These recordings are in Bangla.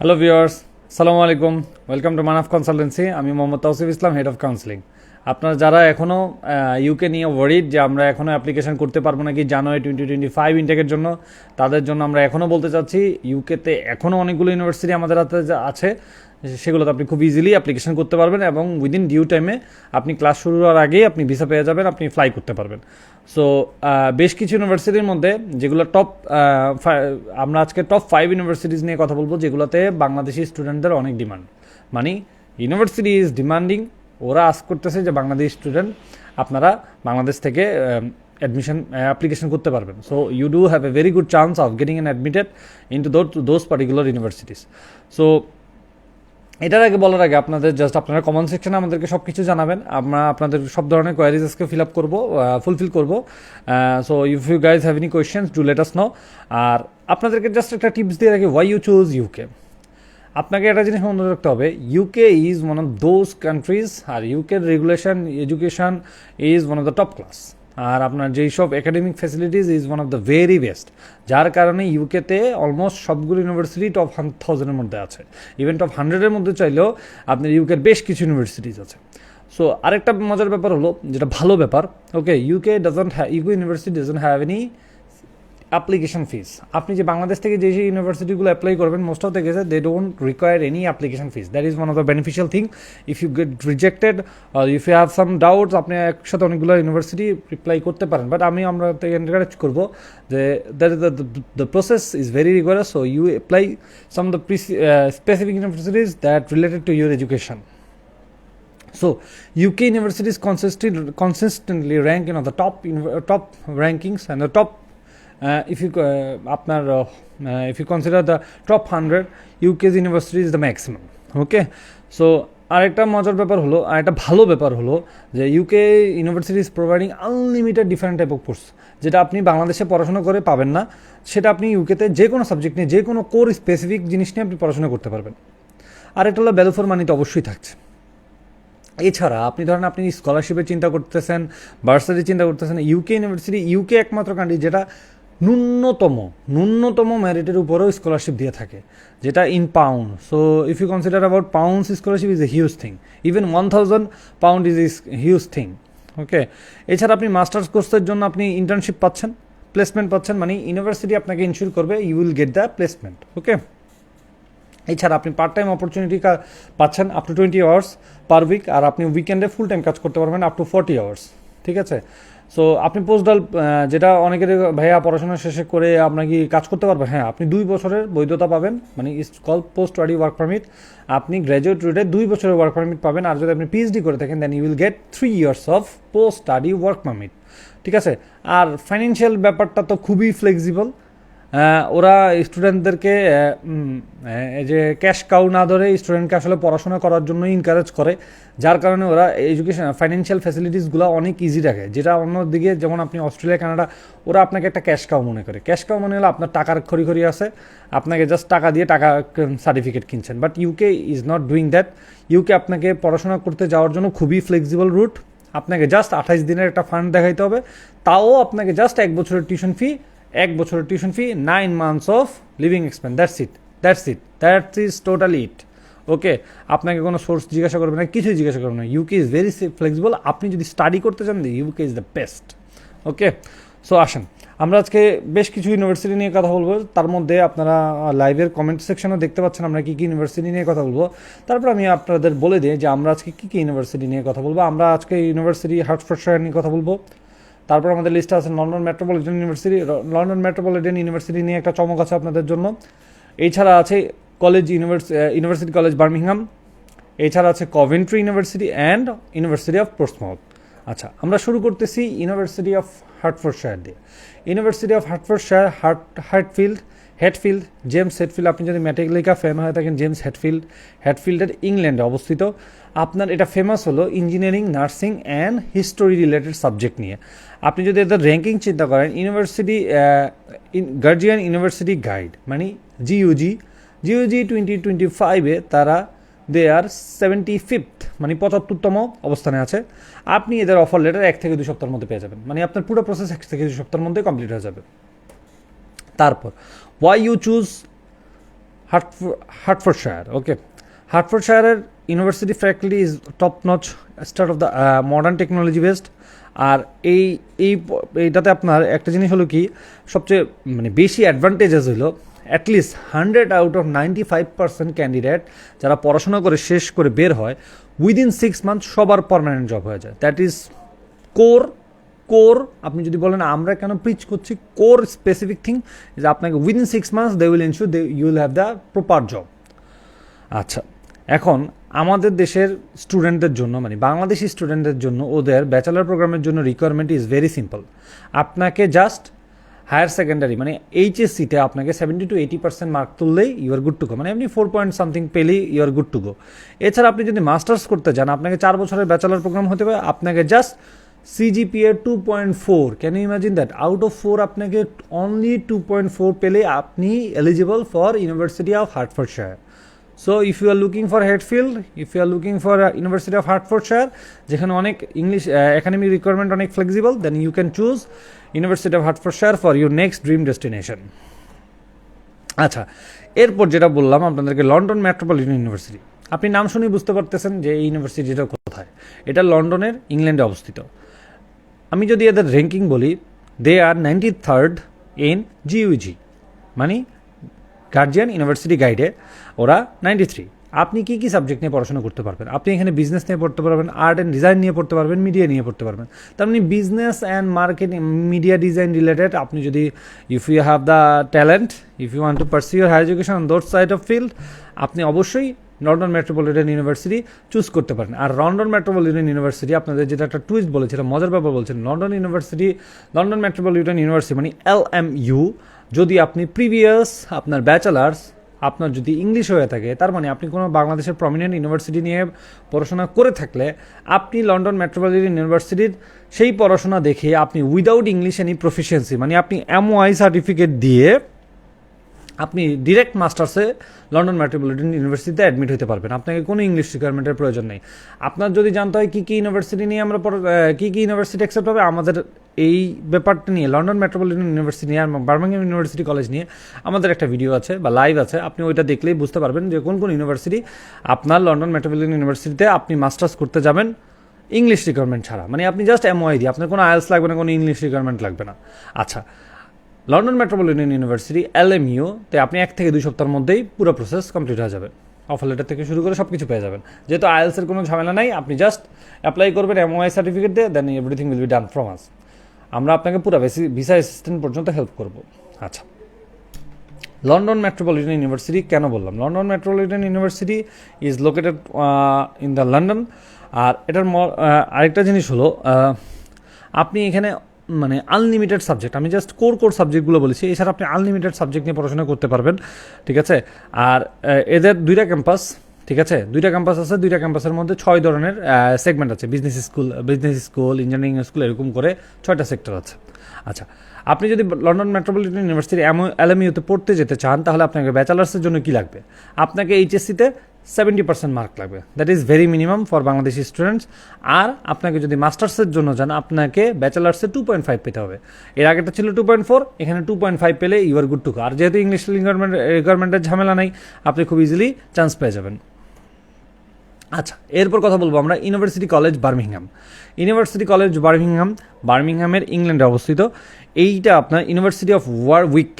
হ্যালো ভিওর্স সালামু আলাইকুম ওয়েলকাম টু মানাফ কনসালটেন্সি আমি Mohammad Tausif Islam head of counselling আপনারা যারা এখনও ইউকে নিয়ে ওয়ারিড যে আমরা এখনও অ্যাপ্লিকেশন করতে পারব নাকি জানুয়ারি টোয়েন্টি টোয়েন্টি ফাইভ ইনটেকের জন্য, তাদের জন্য আমরা এখনও বলতে চাচ্ছি ইউকেতে এখনও অনেকগুলো ইউনিভার্সিটি আমাদের হাতে আছে। সেগুলোতে আপনি খুব ইজিলি অ্যাপ্লিকেশন করতে পারবেন এবং উইদিন ডিউ টাইমে আপনি ক্লাস শুরু হওয়ার আগেই আপনি ভিসা পেয়ে যাবেন, আপনি ফ্লাই করতে পারবেন। সো বেশ কিছু ইউনিভার্সিটির মধ্যে যেগুলো টপ আমরা আজকে টপ ফাইভ ইউনিভার্সিটিজ নিয়ে কথা বলব যেগুলোতে বাংলাদেশি স্টুডেন্টদের অনেক ডিমান্ড মানে ইউনিভার্সিটি ইজ ডিমান্ডিং ওরা আস করতেছে যে বাংলাদেশ স্টুডেন্ট আপনারা বাংলাদেশ থেকে অ্যাডমিশন অ্যাপ্লিকেশন করতে পারবেন। So you do have a very good chance of getting an admitted into those particular universities so এটার আগে বলার আগে আপনাদের জাস্ট আপনারা কমেন্ট সেকশনে আমাদেরকে সব কিছু জানাবেন। আমরা আপনাদের সব ধরনের কোয়ারিজেসকে ফিল আপ করব ফুলফিল করব। So if you guys have any questions do let us know আর আপনাদেরকে জাস্ট একটা টিপস দিয়ে রাখি ওয়াই ইউ চুজ ইউকে আপনাকে একটা জিনিস মনে রাখতে হবে UK is one of those countries আর ইউকের regulation education is one of the top class আর আপনার যেই সব academic facilities is one of the very best যার কারণে ইউকেতে অলমোস্ট সবগুলো ইউনিভার্সিটি টপ থাউজেন্ডের মধ্যে আছে। ইভেন টপ হান্ড্রেডের মধ্যে চাইলেও আপনার ইউকের বেশ কিছু ইউনিভার্সিটিস আছে। সো আরেকটা মজার ব্যাপার হলো, যেটা ভালো ব্যাপার okay UK doesn't have UK university doesn't have any application fees আপনি যে বাংলাদেশ থেকে যে যে ইউনিভার্সিটিগুলো অ্যাপ্লাই করবেন মোস্ট অফ দ্য কেসে they don't require any application fees that is one of the beneficial thing if you get rejected if you have some doubts আপনি একসাথে অনেকগুলো ইউনিভার্সিটি রিপ্লাই করতে পারেন। বাট আমি আমরা এনকারেজ করব যে that is the process is very rigorous so you apply some the specific universities that related to your education So, UK universities consistently, consistently rank you know the top in- top rankings and the uh, if you uh, আপনার uh, uh, if you consider the top 100 UK's university is the maximum okay? So আরেকটা মজার ব্যাপার হলো আর একটা ভালো ব্যাপার হলো যে UK university is providing unlimited different type of course যেটা আপনি বাংলাদেশে পড়াশোনা করে পাবেন না সেটা আপনি ইউকেতে যে কোনো সাবজেক্ট নিয়ে যে কোনো কোর স্পেসিফিক জিনিস নিয়ে আপনি পড়াশোনা করতে পারবেন। আর হলো ভ্যালু ফর মানি তো অবশ্যই থাকছে। এছাড়া আপনি ধরেন আপনি স্কলারশিপের চিন্তা করতেছেন ভার্সারি চিন্তা করতেছেন ইউকে ইউনিভার্সিটি ইউকে একমাত্র কান্ট্রি যেটা ন্যূনতম ন্যূনতম মেরিটের উপরেও স্কলারশিপ দিয়ে থাকে, যেটা in pound so if you consider about pounds scholarship is a huge thing even one thousand pound is is huge thing okay এছাড়া আপনি মাস্টার্স কোর্সের জন্য আপনি ইন্টার্নশিপ পাচ্ছেন প্লেসমেন্ট পাচ্ছেন মানে ইউনিভার্সিটি আপনাকে ইনশিওর করবে you will get the placement okay এছাড়া আপনি পার্ট টাইম অপরচুনিটি পাচ্ছেন up to twenty hours per week আর আপনি উইকেন্ডে ফুল টাইম কাজ করতে পারবেন আপ টু ফর্টি আওয়ার্স ঠিক আছে? সো আপনি পোস্টাল যেটা অনেকের ভাইয়া, পড়াশোনা শেষে করে আপনার কি কাজ করতে পারবেন? হ্যাঁ আপনি দুই বছরের বৈধতা পাবেন। মানে call post study work permit আপনি গ্র্যাজুয়েট রুটে দুই বছরের ওয়ার্ক পারমিট পাবেন। আর যদি আপনি পিএইচডি করে থাকেন then you will get three years of post study work permit ঠিক আছে? আর ফাইন্যান্সিয়াল ব্যাপারটা তো খুবই ফ্লেক্সিবল ওরা স্টুডেন্টদেরকে যে ক্যাশ কাউ না ধরে স্টুডেন্টকে আসলে পড়াশোনা করার জন্য ইনকারেজ করে, যার কারণে ওরা এডুকেশন ফাইন্যান্সিয়াল ফ্যাসিলিটিসগুলো অনেক ইজি রাখে। যেটা অন্যদিকে, যেমন আপনি অস্ট্রেলিয়া, কানাডা, ওরা আপনাকে একটা ক্যাশ কাউ মনে করে। ক্যাশ কাউ মনে হলো আপনার টাকার খড়ি খড়ি আছে, আপনাকে জাস্ট টাকা দিয়ে টাকা সার্টিফিকেট কিনছেন। But UK is not doing that UK আপনাকে পড়াশোনা করতে যাওয়ার জন্য খুবই ফ্লেক্সিবল রুট আপনাকে জাস্ট আঠাইশ দিনের একটা ফান্ড দেখাইতে হবে। তাও আপনাকে জাস্ট এক বছরের টিউশন ফি এক বছরের tuition fee nine months of living expense that's it that's it that's is totally it okay আপনাকে কোনো সোর্স জিজ্ঞাসা করবে না, কিছুই জিজ্ঞাসা করবে না। ইউকে ইজ ভেরি ফ্লেক্সিবল আপনি যদি স্টাডি করতে চান UK is the best okay so আসেন। আমরা আজকে বেশ কিছু ইউনিভার্সিটি নিয়ে কথা বলব। তার মধ্যে আপনারা লাইভের কমেন্ট সেকশনে দেখতে পাচ্ছেন। আমরা কী কী ইউনিভার্সিটি নিয়ে কথা বলব। তারপর আমি আপনাদের বলে দিই যে আমরা আজকে কী কী ইউনিভার্সিটি নিয়ে কথা বলব। আমরা আজকে ইউনিভার্সিটি হার্টফোর্ডশায়ার নিয়ে কথা বলব। তারপর আমাদের লিস্টে আছে London Metropolitan University London Metropolitan University নিয়ে একটা চমক আছে আপনাদের জন্য। এছাড়া আছে কলেজ ইউনিভার্সিটি কলেজ বার্মিংহাম এছাড়া আছে Coventry University and University of Portsmouth আচ্ছা আমরা শুরু করতেছি ইউনিভার্সিটি অফ হার্টফোর্ডশায়ার দিয়ে। University of Hertfordshire Hat Hatfield Hatfield James Hatfield আপনি যদি ম্যাটেগলিকা ফ্যান হয়ে, থাকেন জেমস হেডফিল্ড হেডফিল্ডের ইংল্যান্ডে অবস্থিত। আপনার এটা ফেমাস হলো engineering nursing and history related subject নিয়ে। আপনি যদি এদের র্যাঙ্কিং চিন্তা করেন ইউনিভার্সিটি গার্জিয়ান ইউনিভার্সিটি গাইড মানে জিইউজি জিইউজি টোয়েন্টি টোয়েন্টি ফাইভে তারা দে আর সেভেন্টি ফিফথ মানে পঁচাত্তরতম অবস্থানে আছে। আপনি এদের অফার লেটার এক থেকে দুই সপ্তাহের মধ্যে পেয়ে যাবেন। মানে আপনার পুরো প্রসেস এক থেকে দুই সপ্তাহের মধ্যে কমপ্লিট হয়ে যাবে। তারপর why you choose Hertfordshire okay হার্টফোর্ডশায়ারের university faculty is top notch start of the modern technology based আর এই এই, এইটাতে আপনার একটা জিনিস হলো কি, সবচেয়ে মানে বেশি অ্যাডভান্টেজেস হলো at least hundred out of ninety five percent candidate যারা পড়াশোনা করে, শেষ করে বের হয় উইদিন সিক্স মান্থ সবার পারমানেন্ট জব হয়ে যায়। দ্যাট ইজ কোর কোর, আপনি যদি বলেন আমরা কেন প্রিচ করছি, কোর স্পেসিফিক থিং যে আপনাকে within six months they will ensure they you'll have the proper job আচ্ছা এখন আমাদের দেশের স্টুডেন্টদের জন্য মানে বাংলাদেশি স্টুডেন্টদের জন্য ওদের ব্যাচেলার প্রোগ্রামের জন্য রিকোয়ারমেন্ট ইজ ভেরি সিম্পল আপনাকে জাস্ট হায়ার সেকেন্ডারি মানে এইচএসসিতে আপনাকে seventy two eighty percent mark তুললেই you are good to go মানে আপনি ফোর পয়েন্ট সামথিং পেলেই you are good to go এছাড়া আপনি যদি মাস্টার্স করতে চান আপনাকে চার বছরের ব্যাচেলার প্রোগ্রাম হতে হবে, আপনাকে just CGPA two point four can you imagine that out of four আপনাকে অনলি টু পয়েন্ট ফোর পেলে আপনি eligible for University of Hertfordshire so if you are looking for Hatfield if you are looking for University of Hertfordshire যেখানে অনেক ইংলিশ একাডেমিক রিকোয়ারমেন্ট অনেক flexible then you can choose University of Hertfordshire for your next dream destination আচ্ছা এরপর যেটা বললাম আপনাদেরকে লন্ডন মেট্রোপলিটন ইউনিভার্সিটি আপনি নাম শুনেই বুঝতে পারতেছেন যে এই ইউনিভার্সিটিটা কোথায়? এটা লন্ডনের ইংল্যান্ডে অবস্থিত। আমি যদি এদের র্যাঙ্কিং বলি they are ninety third in GUG মানে গার্জিয়ান ইউনিভার্সিটি গাইডে ওরা নাইনটি থ্রি আপনি কী কী সাবজেক্ট নিয়ে পড়াশোনা করতে পারবেন? আপনি এখানে বিজনেস নিয়ে পড়তে পারবেন আর্ট অ্যান্ড ডিজাইন নিয়ে পড়তে পারবেন মিডিয়া নিয়ে পড়তে পারবেন। তার মানে business and marketing media design related আপনি যদি if you have the talent if you want to pursue higher education other side of field আপনি অবশ্যই লন্ডন মেট্রোপলিটন ইউনিভার্সিটি চুজ করতে পারেন। আর লন্ডন মেট্রোপলিটন ইউনিভার্সিটি, আপনাদের যেটা একটা টুইস্ট বলেছে, এটা মজার ব্যাপার বলছেন London University London Metropolitan University মানে এল এম ইউ, যদি আপনি প্রিভিয়াস আপনার ব্যাচেলার্স আপনার যদি ইংলিশ হয়ে থাকে, তার মানে আপনি কোনো বাংলাদেশের প্রমিনেন্ট ইউনিভার্সিটি নিয়ে পড়াশোনা করে থাকলে, আপনি লন্ডন মেট্রোপলিটন ইউনিভার্সিটির সেই পড়াশোনা দেখে আপনি উইদাউট ইংলিশ এনি প্রফিসিয়েন্সি মানে আপনি এমওআই সার্টিফিকেট দিয়ে আপনি ডিরেক্ট মাস্টার্সে লন্ডন মেট্রোপলিটন ইউনিভার্সিটিতে অ্যাডমিট হতে পারবেন। আপনাকে কোনো ইংলিশ রিকোয়ারমেন্টের প্রয়োজন নেই। আপনার যদি জানতে হয় কী কী ইউনিভার্সিটি নিয়ে আমরা কী কী ইউনিভার্সিটি অ্যাকসেপ্ট হবে, আমাদের এই ব্যাপারটা নিয়ে লন্ডন মেট্রোপলিটন ইউনিভার্সিটি নিয়ে আর বার্মিংহাম ইউনিভার্সিটি কলেজ নিয়ে আমাদের একটা ভিডিও আছে বা লাইভ আছে। আপনি ওইটা দেখলেই বুঝতে পারবেন যে কোন কোন ইউনিভার্সিটি আপনার লন্ডন মেট্রোপলিটন ইউনিভার্সিটিতে আপনি মাস্টার্স করতে যাবেন ইংলিশ রিকোয়ারমেন্ট ছাড়া। মানে আপনি জাস্ট এমওয়াই দিয়ে আপনার কোনো আইএলস লাগবে না, কোনো ইংলিশ রিকোয়ারমেন্ট লাগবে না। আচ্ছা London Metropolitan University L M তে আপনি এক থেকে দুই সপ্তাহের মধ্যেই পুরো প্রসেস কমপ্লিট হয়ে যাবে অফার লেটার থেকে শুরু করে সব কিছু পেয়ে যাবেন। যেহেতু আইএলসের কোনো ঝামেলা নাই, আপনি জাস্ট অ্যাপ্লাই করবেন এমওআই সার্টিফিকেট দিয়ে then everything will be done from us আমরা আপনাকে পুরো বেসি ভিসা অ্যাসিস্ট্যান্ট পর্যন্ত হেল্প করব। আচ্ছা। লন্ডন মেট্রোপলিটন ইউনিভার্সিটি কেন বললাম? London Metropolitan University is located in the London আর এটার আরেকটা জিনিস হলো আপনি এখানে মানে আনলিমিটেড সাবজেক্ট আমি জাস্ট কোর কোর সাবজেক্টগুলো বলেছি, এছাড়া আপনি আনলিমিটেড সাবজেক্ট নিয়ে পড়াশোনা করতে পারবেন, ঠিক আছে? আর এদের দুইটা ক্যাম্পাস ঠিক আছে? দুইটা ক্যাম্পাস আছে, দুইটা ক্যাম্পাসের মধ্যে ছয় ধরনের সেগমেন্ট আছে business school business school engineering school এরকম করে ছয়টা সেক্টর আছে। আচ্ছা আপনি যদি লন্ডন মেট্রোপলিটন ইউনিভার্সিটির ইউনিভার্সিটি এলএমইউতে পড়তে যেতে চান, তাহলে আপনাকে ব্যাচেলার্সের জন্য কি লাগবে? আপনাকে এইচএসসিতে সেভেন্টি পার্সেন্ট মার্ক লাগবে। That is very minimum for Bangladeshi students আর আপনাকে যদি মাস্টার্সের জন্য যান, আপনাকে ব্যাচেলার্সে টু পয়েন্ট ফাইভ পেতে হবে। এর আগেটা ছিল টু পয়েন্ট ফোর এখানে টু পয়েন্ট ফাইভ পেলে ইউ আর গুড টু আর যেহেতু ইংলিশ রিকোয়ারমেন্ট রিকোয়ারমেন্টের ঝামেলা নাই, আপনি খুব ইজিলি চান্স পেয়ে যাবেন। আচ্ছা এরপর কথা বলব আমরা University College Birmingham University College Birmingham বার্মিংহামের ইংল্যান্ডে অবস্থিত। এইটা আপনার ইউনিভার্সিটি অফ ওয়ার উইক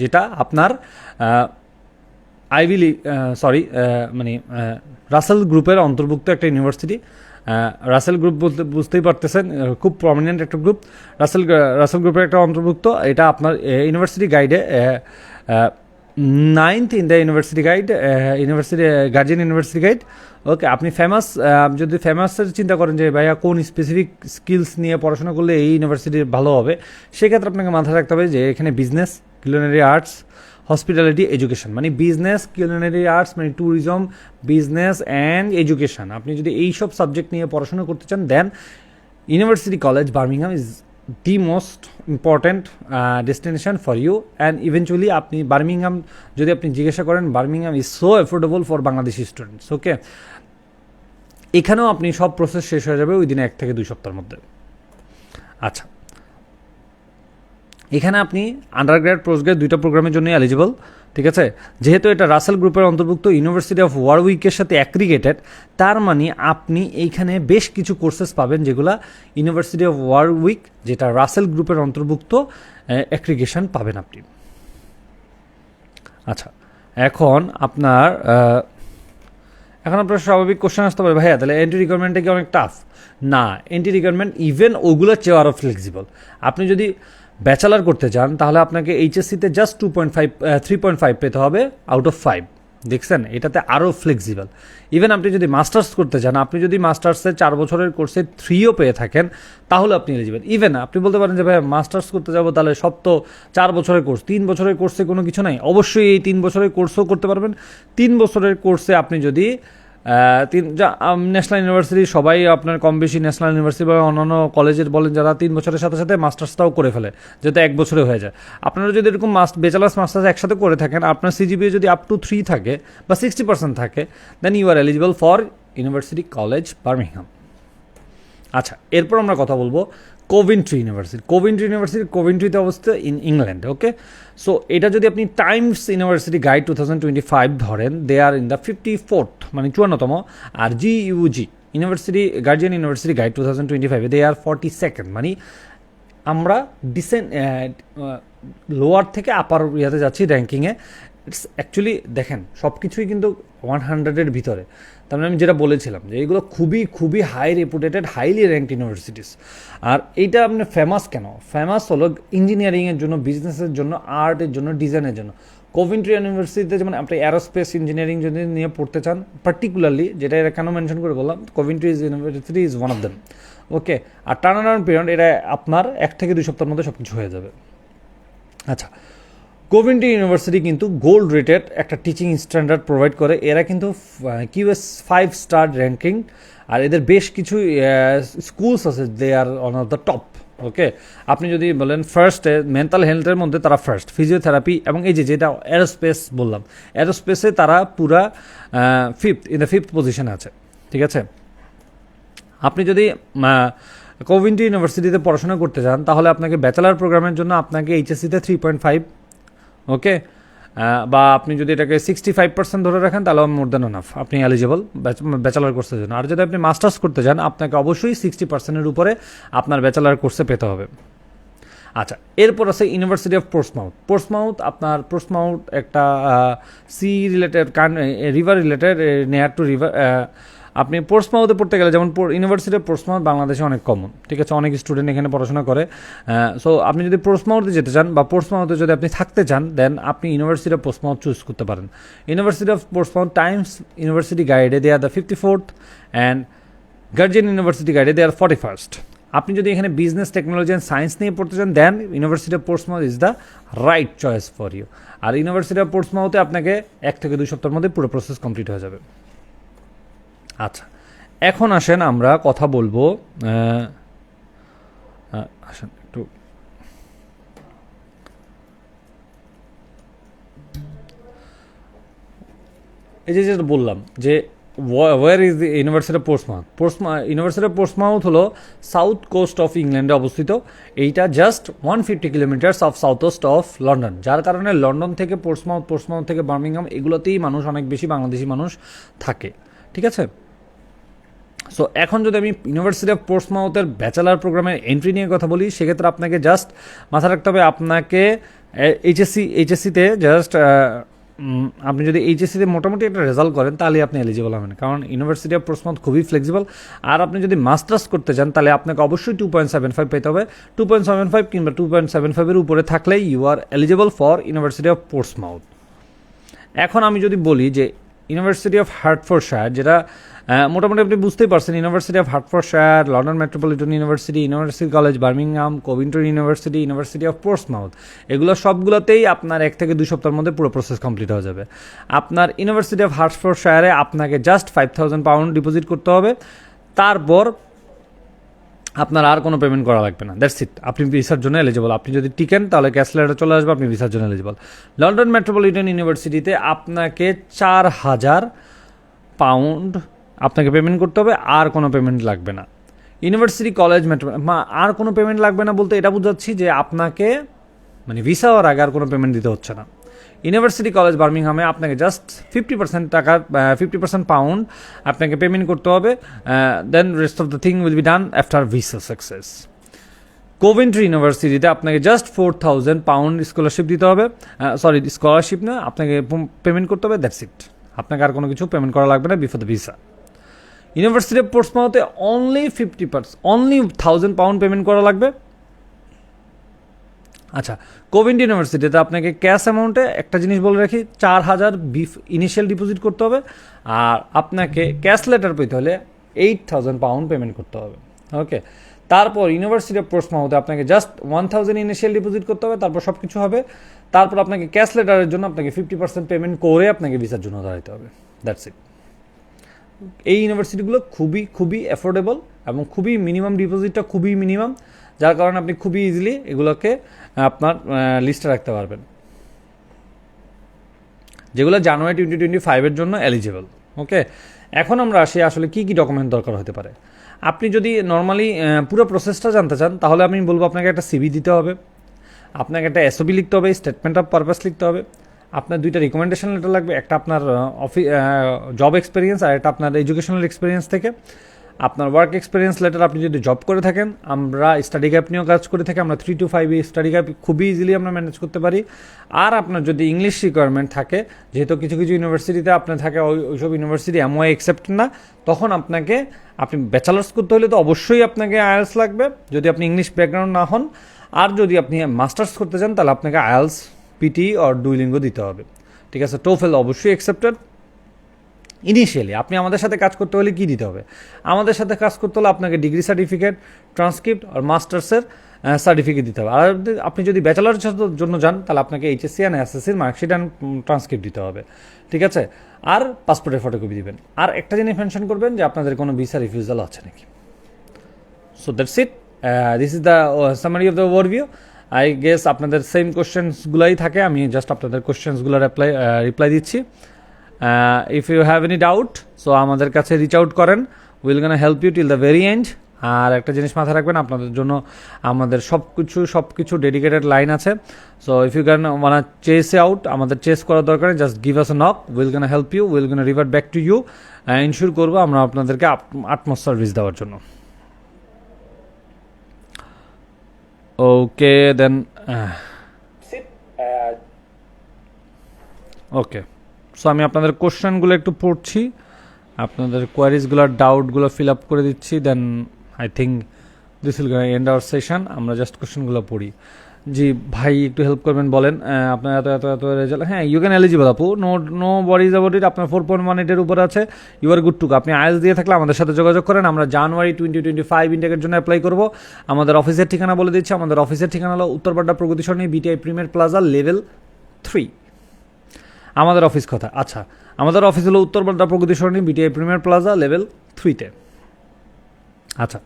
যেটা আপনার আইভি লিগ সরি মানে রাসেল গ্রুপের অন্তর্ভুক্ত একটা ইউনিভার্সিটি। রাসেল গ্রুপ বলতে, বুঝতেই পারতেছেন খুব প্রমিনেন্ট একটা গ্রুপ রাসেল রাসেল গ্রুপের একটা অন্তর্ভুক্ত, এটা আপনার university গাইডে ninth in the university guide university Guardian university guide okay আপনি ফেমাস যদি ফেমাসের চিন্তা করেন যে, ভাইয়া, কোন স্পেসিফিক স্কিলস নিয়ে পড়াশোনা করলে এই ইউনিভার্সিটি ভালো হবে? সেক্ষেত্রে আপনাকে মাথায় রাখতে হবে যে, এখানে business culinary arts hospitality education মানে বিজনেস কিউলিনারি আর্টস মানে ট্যুরিজম বিজনেস অ্যান্ড এডুকেশন আপনি যদি এইসব সাবজেক্ট নিয়ে পড়াশোনা করতে চান then University College Birmingham is the most important destination for you and eventually আপনি বার্মিংহাম যদি আপনি জিজ্ঞাসা করেন Birmingham is so affordable for Bangladeshi students okay এখানেও আপনি সব প্রসেস শেষ হয়ে যাবে ওই দিনে এক থেকে দুই সপ্তাহের মধ্যে। আচ্ছা এখানে আপনি আন্ডার গ্রেড পোস্ট গ্রেড দুইটা প্রোগ্রামের জন্য এলিজিবল ঠিক আছে? যেহেতু এটা রাসেল গ্রুপের অন্তর্ভুক্ত ইউনিভার্সিটি অফ ওয়ারউইকের সাথে অ্যাগ্রিগেটেড তার মানে আপনি এইখানে বেশ কিছু কোর্সেস পাবেন যেগুলা ইউনিভার্সিটি অফ ওয়ারউইক যেটা রাসেল গ্রুপের অন্তর্ভুক্ত অ্যাগ্রিগেশন পাবেন আপনি। আচ্ছা এখন আপনার এখন আপনার স্বাভাবিক কোশ্চেন আসতে পারে, ভাইয়া, তাহলে এন্ট্রি রিকোয়ারমেন্টটা কি অনেক টাফ না এন্ট্রি রিকোয়ারমেন্ট ইভেন ওগুলোর চেয়ে আরও ফ্লেক্সিবল আপনি যদি ব্যাচেলার করতে চান তাহলে আপনাকে এইচএসসিতে just two point five three point five পেতে হবে আউট অফ ফাইভ দেখছেন? এটাতে আরও ফ্লেক্সিবল ইভেন আপনি যদি মাস্টার্স করতে চান আপনি যদি মাস্টার্সে চার বছরের কোর্সে থ্রিও পেয়ে থাকেন, তাহলে আপনি এলিজিবল ইভেন আপনি বলতে পারেন যে, ভাই মাস্টার্স করতে যাব, তাহলে সব তো চার বছরের কোর্স তিন বছরের কোর্সে কোনো কিছু নাই। অবশ্যই এই তিন বছরের কোর্সও করতে পারবেন। তিন বছরের কোর্সে আপনি যদি তিন যা ন্যাশনাল ইউনিভার্সিটি সবাই আপনার কম বেশি ন্যাশনাল ইউনিভার্সিটি বা অন্যান্য কলেজের বলেন যারা তিন বছরের সাথে সাথে মাস্টার্সটাও করে ফেলে, যাতে এক বছরে হয়ে যায়। আপনারা যদি এরকম মাস্ট বেচালার্স মাস্টার্স একসাথে করে থাকেন, আপনার সিজিপিএ যদি আপ টু থ্রি থাকে বা সিক্সটি পার্সেন্ট থাকে then you are eligible for University College Birmingham আচ্ছা এরপর আমরা কথা বলব কোভিন্ট্রি ইউনিভার্সিটি কোভিন্ট্রি ইউনিভার্সিটি কোভিন্ট্রিতে অবস্থিত ইন ইংল্যান্ড ওকে সো এটা যদি আপনি Times University Guide two thousand twenty five ধরেন they are in the fifty fourth মানে চুয়ান্নতম আর G UG University Guardian University Guide two thousand twenty ফাইভে দে আর ফর্টি সেকেন্ড মানে আমরা ডিসেন্ট লোয়ার থেকে আপার ইয়াতে যাচ্ছি র্যাঙ্কিংয়ে ইটস অ্যাকচুয়ালি দেখেন সব কিছুই কিন্তু ওয়ান হান্ড্রেডের ভিতরে। তার মানে আমি যেটা বলেছিলাম যে এগুলো খুবই খুবই high reputed highly ranked universities আর এইটা আপনি ফেমাস কেন? ফেমাস হলো ইঞ্জিনিয়ারিংয়ের জন্য বিজনেসের জন্য আর্টের জন্য ডিজাইনের জন্য। কোভিন্ট্রি ইউনিভার্সিটিতে যেমন আপনি অ্যারোস্পেস ইঞ্জিনিয়ারিং যদি নিয়ে পড়তে চান পার্টিকুলারলি যেটা এটা কেন মেনশন করে বললাম Coventry is university is one of them okay R turn period এটা আপনার এক থেকে দুই সপ্তাহের মধ্যে সব কিছু হয়ে যাবে। আচ্ছা কোভিন্টি ইউনিভার্সিটি কিন্তু গোল্ড রেটেড একটা টিচিং স্ট্যান্ডার্ড প্রোভাইড করে। এরা কিন্তু কিউএস ফাইভ স্টার র্যাঙ্কিং আর এদের বেশ কিছু স্কুলস আছে they are on of the top okay আপনি যদি বলেন ফার্স্টে মেন্টাল হেলথের মধ্যে তারা ফার্স্ট ফিজিওথেরাপি এবং এই যে, যেটা অ্যারোস্পেস বললাম অ্যারোস্পেসে তারা পুরা ফিফথ ইন দ্য ফিফথ পজিশনে আছে, ঠিক আছে? আপনি যদি কোভিন্টি ইউনিভার্সিটিতে পড়াশোনা করতে চান তাহলে আপনাকে ব্যাচেলার প্রোগ্রামের জন্য আপনাকে এইচএসসিতে থ্রি পয়েন্ট ফাইভ ওকে? বা আপনি যদি এটাকে সিক্সটি ফাইভ পার্সেন্ট ধরে রাখেন, তাহলে মোর দেন অনাফ আপনি এলিজিবল ব্যাচেলার কোর্সের জন্য। আর যদি আপনি মাস্টার্স করতে চান আপনাকে অবশ্যই সিক্সটি পার্সেন্টের উপরে আপনার ব্যাচেলার কোর্সে পেতে হবে। আচ্ছা এরপর আছে ইউনিভার্সিটি অফ পোর্টসমাউথ পোর্টসমাউথ আপনার পোর্টসমাউথ একটা সি রিলেটেড কান river related near to river আপনি পোর্টসমাউথে পড়তে গেলে, যেমন ইউনিভার্সিটি অফ পোর্টসমাউথ বাংলাদেশে অনেক কমন ঠিক আছে? অনেক স্টুডেন্ট এখানে পড়াশোনা করে। সো আপনি যদি পোর্টসমাউথে যেতে চান বা পোর্টসমাউথে যদি আপনি থাকতে চান দেন আপনি ইউনিভার্সিটি অফ পোর্টসমাউথ চুজ করতে পারেন। University of Portsmouth Times university গাইডে they are the fifty fourth and Guardian university গাইডে they are forty first আপনি যদি এখানে বিজনেস টেকনোলজি অ্যান্ড সায়েন্স নিয়ে পড়তে চান then University of Portsmouth is the right choice for you R University of পোর্টসমাউথে আপনাকে এক থেকে দুই সপ্তাহের মধ্যে পুরো প্রসেস কমপ্লিট হয়ে যাবে। আচ্ছা। এখন আসেন আমরা কথা বলব আসেন একটু। এই যে যেটা বললাম যে where is the university of Portsmouth Portsmouth university of Portsmouth হলো সাউথ কোস্ট অফ ইংল্যান্ডে অবস্থিত। এইটা just one fifty kilometres of south west of London যার কারণে লন্ডন থেকে পোর্টসমাউথ পোর্টসমাউথ থেকে বার্মিংহাম এগুলোতেই মানুষ, অনেক বেশি বাংলাদেশি মানুষ থাকে। ঠিক আছে? সো এখন যদি আমি ইউনিভার্সিটি অফ পোর্টসমাউথের ব্যাচেলার প্রোগ্রামের এন্ট্রি নিয়ে কথা বলি, সেক্ষেত্রে আপনাকে জাস্ট মাথা রাখতে হবে, আপনাকে এইচএসসি এইচএসসিতে জাস্ট আপনি যদি এইচএসসিতে মোটামুটি একটা রেজাল্ট করেন, তাহলে আপনি এলিজিবল হবেন। কারণ ইউনিভার্সিটি অফ পোর্টসমাউথ খুবই ফ্লেক্সিবল আর আপনি যদি মাস্টার্স করতে চান, তাহলে আপনাকে অবশ্যই টু পয়েন্ট সেভেন ফাইভ পেতে হবে। টু পয়েন্ট সেভেন ফাইভ কিংবা টু পয়েন্ট সেভেন ফাইভের উপরে থাকলে you are eligible for University of Portsmouth এখন আমি যদি বলি যে ইউনিভার্সিটি অফ হার্টফোর্ডশায়ার যেটা মোটামুটি আপনি বুঝতেই পারছেন University of Hertfordshire London Metropolitan University University College Birmingham Coventry University University of Portsmouth এগুলো সবগুলোতেই আপনার এক থেকে দুই সপ্তাহের মধ্যে পুরো প্রসেস কমপ্লিট হয়ে যাবে। আপনার ইউনিভার্সিটি অফ হার্টফোর্ডশায়ারে আপনাকে just five thousand pound deposit করতে হবে, তারপর আপনার আর কোনো পেমেন্ট করা লাগবে না। দ্যাটস ইট আপনি ভিসার জন্য এলিজিবল আপনি যদি টিকেন, তাহলে ক্যাশ লেটার চলে আসবে, আপনি ভিসার জন্য এলিজিবল লন্ডন মেট্রোপলিটন ইউনিভার্সিটিতে আপনাকে চার হাজার পাউন্ড আপনাকে পেমেন্ট করতে হবে, আর কোনো পেমেন্ট লাগবে না। ইউনিভার্সিটি কলেজ মেট্রো আর কোনো পেমেন্ট লাগবে না বলতে এটা বোঝাচ্ছি যে আপনাকে মানে ভিসা হওয়ার আগে আর কোনো পেমেন্ট দিতে হচ্ছে না। ইউনিভার্সিটি কলেজ বার্মিংহামে আপনাকে জাস্ট ফিফটি পার্সেন্ট টাকা ফিফটি পার্সেন্ট পাউন্ড আপনাকে পেমেন্ট করতে হবে then rest of the thing will be done after visa success Coventry ইউনিভার্সিটিতে আপনাকে just four thousand pound scholarship দিতে হবে সরি স্কলারশিপ না, আপনাকে পেমেন্ট করতে হবে দ্যাটস ইট আপনাকে আর কোনো কিছু পেমেন্ট করা লাগবে না before the visa University of পোর্টসমাউথে only fifty percent only thousand pound payment করা লাগবে। আচ্ছা কোভিন্ড ইউনিভার্সিটিতে আপনাকে ক্যাশ অ্যামাউন্টে একটা জিনিস বলে রাখি, চার হাজার বিফ ইনিশিয়াল ডিপোজিট করতে হবে, আর আপনাকে ক্যাশ লেটার পেতে হলে এইট থাউজেন্ড পাউন্ড পেমেন্ট করতে হবে। ওকে তারপর ইউনিভার্সিটি অফ পোর্টসমাউথে আপনাকে just one thousand initial deposit করতে হবে, তারপর সব কিছু হবে। তারপর আপনাকে ক্যাশ লেটারের জন্য আপনাকে ফিফটি পার্সেন্ট পেমেন্ট করে আপনাকে ভিসার জন্য দাঁড়াতে হবে। দ্যাটস ইট এই ইউনিভার্সিটিগুলো খুবই খুবই অ্যাফোর্ডেবল এবং খুবই মিনিমাম ডিপোজিটটা খুবই মিনিমাম যার কারণে আপনি খুবই ইজিলি এগুলোকে আপনার লিস্টে রাখতে পারবেন। যেগুলো জানুয়ারি টোয়েন্টি টোয়েন্টি ফাইভের জন্য এলিজিবল ওকে এখন আমরা আসি আসলে কি কি ডকুমেন্ট দরকার হতে পারে। আপনি যদি নর্মালি পুরো প্রসেসটা জানতে চান, তাহলে আমি বলব আপনাকে একটা সিভি দিতে হবে। আপনাকে একটা এসওবি লিখতে হবে স্টেটমেন্ট অফ পারপাস লিখতে হবে। আপনার দুইটা রিকমেন্ডেশন লেটার লাগবে, একটা আপনার অফিস জব এক্সপিরিয়েন্স আর একটা আপনার এডুকেশনাল এক্সপিরিয়েন্স থেকে। আপনার ওয়ার্ক এক্সপিরিয়েন্স লেটার আপনি যদি জব করে থাকেন, আমরা স্টাডি গ্যাপ নিয়েও কাজ করে থাকি, আমরা three two five study gap খুবই ইজিলি আমরা ম্যানেজ করতে পারি। আর আপনার যদি ইংলিশ রিকোয়ারমেন্ট থাকে, যেহেতু কিছু কিছু ইউনিভার্সিটিতে আপনার থাকে, ওই, ওইসব ইউনিভার্সিটি এমওয়াই অ্যাকসেপ্ট না, তখন আপনাকে, আপনি ব্যাচেলার্স করতে হলে তো অবশ্যই আপনাকে আয়ালস লাগবে। যদি আপনি ইংলিশ ব্যাকগ্রাউন্ড না হন, আর যদি আপনি মাস্টার্স করতে চান, তাহলে আপনাকে আয়ালস পিটি অর ডুইলিঙ্গো দিতে হবে। ঠিক আছে? টোফেল অবশ্যই অ্যাকসেপ্টেড ইনিশিয়ালি আপনি আমাদের সাথে কাজ করতে হলে কী দিতে হবে? আমাদের সাথে কাজ করতে হলে আপনাকে ডিগ্রি সার্টিফিকেট ট্রান্সক্রিপ্ট আর মাস্টার্সের সার্টিফিকেট দিতে হবে। আর আপনি যদি ব্যাচেলারের জন্য যান, তাহলে আপনাকে এইচএসসি অ্যান্ড এসএসসির মার্কশিট অ্যান্ড ট্রান্সক্রিপ্ট দিতে হবে। ঠিক আছে? আর পাসপোর্টের ফটোকপি দিবেন। আর একটা জিনিস মেনশন করবেন যে আপনাদের কোনো ভিসা রিফিউজাল আছে নাকি? So that's it this is the summary of the overview I guess আপনাদের সেম কোশ্চেন্সগুলোই থাকে, আমি জাস্ট আপনাদের কোশ্চেন্সগুলোর অ্যাপ্লাই রিপ্লাই দিচ্ছি। If you have any doubt so আমাদের কাছে রিচ আউট করেন। Will gonna help you till the very end আর একটা জিনিস মাথায় রাখবেন, আপনাদের জন্য আমাদের সব কিছু সব কিছু ডেডিকেটেড লাইন আছে। So if you can want chase out আমাদের চেস করার দরকার just give us a knock will gonna help you will gonna revert back to you ensure করব আমরা আপনাদেরকে আটমোস্ট সার্ভিস দেওয়ার জন্য। ওকে দেন ওকে সো আমি আপনাদের কোশ্চেনগুলো একটু পড়ছি। আপনাদের কোয়ারিজগুলো ডাউটগুলো ফিল আপ করে দিচ্ছি then I think this will end our session আমরা জাস্ট কোশ্চেনগুলো পড়ি। জি, ভাই, একটু হেল্প করবেন, বলেন আপনার এত এত এত রেজাল্ট হ্যাঁ ইউ ক্যান এলিজিবল আপু। No no bodies about it আপনার ফোর পয়েন্ট ওয়ান এইটের উপর আছে। ইউ আর গুড টু আপনি আইএস দিয়ে থাকলে আমাদের সাথে যোগাযোগ করেন। আমরা জানুয়ারি টোয়েন্টি টোয়েন্টি ফাইভ ইন্টেকের জন্য অ্যাপ্লাই করব। আমাদের অফিসের ঠিকানা বলে দিচ্ছি। আমাদের অফিসের ঠিকানা হলো উত্তরপাড্ডা Pragati Sarani BTI Premier Plaza level three আমাদের অফিস কথা আচ্ছা আমাদের অফিস হলো Uttarbadda Pragati Sarani BTI premier plaza level থ্রিতে আচ্ছা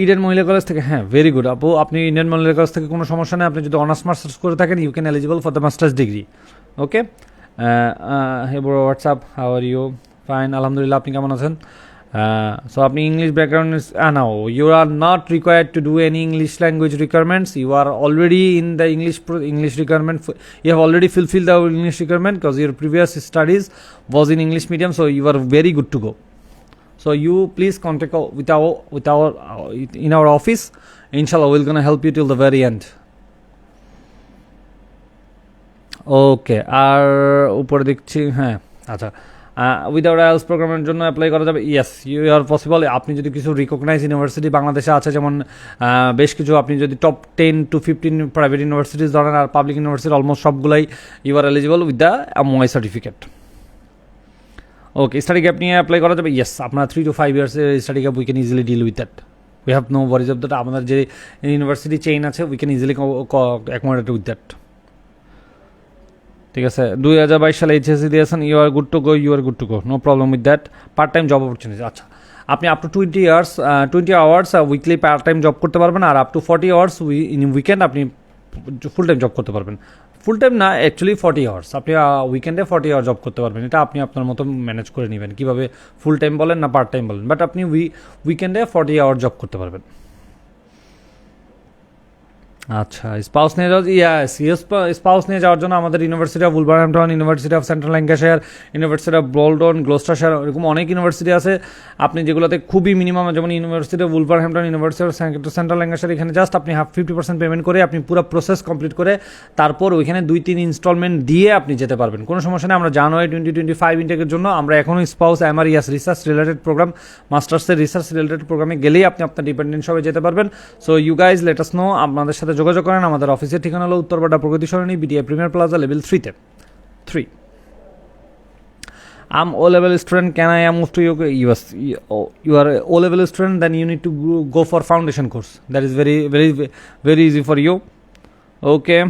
ইন্ডিয়ান মহিলা কলেজ থেকে হ্যাঁ ভেরি গুড আপু, আপনি ইন্ডিয়ান মহিলা কলেজ থেকে কোনো সমস্যা নেই, আপনি যদি অনার্স মাস্টার্স করে থাকেন you can eligible for the masters degree okay hey বড় WhatsApp how are you fine আলহামদুলিল্লাহ আপনি কেমন আছেন? সো আপনি English background now you are not required to do any English language requirements you are already in the English English requirement you have already fulfil the English requirement because your previous studies was in English medium so you are very good to go So you please contact with our with our uh, in our office. Inshallah, we're gonna help you till the very end. Okay আর উপরে দেখছি হ্যাঁ আচ্ছা উইদাউট আইএলস প্রোগ্রামের জন্য অ্যাপ্লাই করা যাবে ইয়েস ইউ আর পসিবল আপনি যদি কিছু রিকগনাইজ ইউনিভার্সিটি বাংলাদেশে আছে যেমন বেশ কিছু আপনি যদি top ten to fifteen private universities ধরেন আর পাবলিক ইউনিভার্সিটি অলমোস্ট সবগুলাই you are eligible with the MOI certificate okay study gap নিয়ে অ্যাপ্লাই করা যাবে? ইয়েস আপনার three two five ইয়ার্সের study gap we can easily deal with that we have no worries of that আমাদের যে ইউনিভার্সিটি চেইন আছে we can easily accommodate with that ঠিক আছে? দুই হাজার বাইশ সালে এইচএসসি দিয়েছেন you are good to go you are good to go no problem with that part time job opportunity আচ্ছা। আপনি up to twenty years twenty hours weekly part time job করতে পারবেন, আর up to forty hours in weekend আপনি ফুল টাইম জব করতে পারবেন। ফুল টাইম না অ্যাকচুয়ালি ফর্টি আওয়ার্স আপনি উইকেন্ডে ফর্টি আওয়ার জব করতে পারবেন। এটা আপনি আপনার মতো ম্যানেজ করে নেবেন। কীভাবে ফুল টাইম বলেন না পার্ট টাইম বলেন। বাট আপনি উই উইকেন্ডে ফর্টি আওয়ার জব করতে পারবেন। আচ্ছা স্পাউস নিয়ে যাওয়া ইয়াস স্পাউস নিয়ে যাওয়ার জন্য আমাদের university of Wolverhampton university of central Lancashire university of Bolton Gloucestershire এরকম অনেক ইউনিভার্সিটি আছে। আপনি যেগুলোতে খুবই মিনিমাম যেমন university of Wolverhampton university of central Lancashire এখানে জাস্ট আপনি হাফ ফিফটি পার্সেন্ট পেমেন্ট করে আপনি পুরো প্রসেস কমপ্লিট করে তারপর ওইখানে দুই তিন ইনস্টলমেন্ট দিয়ে আপনি যেতে পারবেন। কোনো সমস্যা নেই, আমরা জানুয়ারি টোয়েন্টি টোয়েন্টি ফাইভ ইনটেকের জন্য আমরা এখনও spouse MRes research related program মাস্টার্সের research related প্রোগ্রামে গেলেই আপনি আপনার ডিপেন্ডেন্ট সবাই যেতে পারবেন। So you guys let us know আপনাদের সাথে যোগাযোগ করেন আমাদের অফিসের ঠিকানা হলো Uttarpara Pragati Sarani BDA premier plaza level থ্রিতে three student. Can I move to yoga? Yes, you oh, you are a O level student. Then you need to go- go for foundation course. That is very very very easy for you. Okay.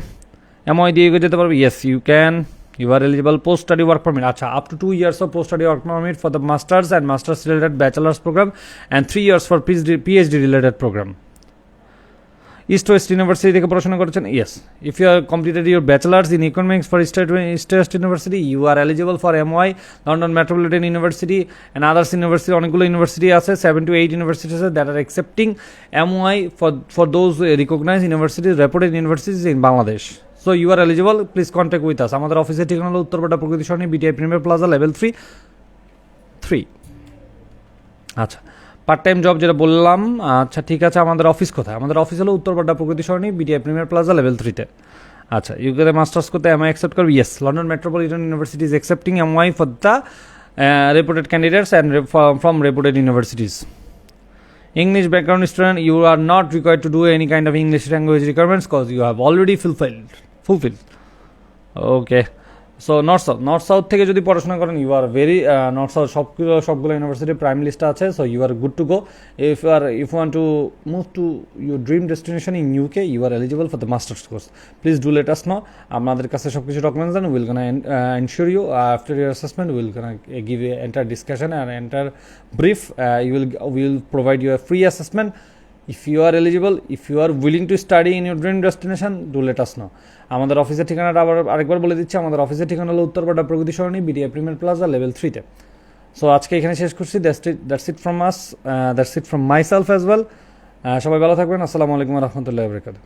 MOI দিয়ে যেতে পারবে Yes, you can. You are eligible post study work permit. আচ্ছা up to two years of post study work permit for the masters and masters related bachelor's program and three years for PhD, PhD related program. East west university থেকে পড়াশোনা করেছেন? Yes if you are completed your bachelors in economics for east east west university you are eligible for MOI London metropolitan university and others university অনেকগুলো ইউনিভার্সিটি আছে সেভেন টু এইট ইউনিভার্সিটি আছে that are accepting MOI for for those recognise universities reputed universities in Bangladesh so you are eligible please contact with us আমাদের অফিসের ঠিকানা হলো Uttarpara Prakriti Sarani BTI premier plaza level three three আচ্ছা। পার্ট টাইম জব যেটা বললাম আচ্ছা ঠিক আছে আমাদের অফিস কোথায় আমাদের অফিস হলো Uttarbadda Prakriti Sarani BTI premier plaza level থ্রিতে আচ্ছা ইউকেতে মাস্টার্স করতে এম আই অ্যাকসেপ্ট করবে yes London metropolitan university is accepting MOI for the reputed candidates and from reputed universities English background student, you are not required to do any kind of English language requirements because you have already fulfilled. Fulfilled. Okay. So north south north south থেকে যদি পড়াশোনা করেন you are very north south সবগুলো সবগুলো ইউনিভার্সিটি প্রাইম লিস্টে আছে so you are good to go if you are if want to move to your dream destination in UK you are eligible for the masters course please do let us know আপনাদের কাছে সব কিছু documents then will gonna ensure you after your assessment will gonna give enter discussion and enter brief you will will provide you free assessment if you are eligible if you are willing to study in your dream destination do let us know আমাদের অফিসের ঠিকানাটা আবার আরেকবার বলে দিচ্ছি, আমাদের অফিসের ঠিকানা হলো Uttarpara Pragati Sarani, BDI premier plaza level থ্রিতে সো আজকে এখানে শেষ করছি that's it from us that's it from myself as well সবাই ভালো থাকবেন, আসসালামু আলাইকুম রহমতুল্লাহ বরকাত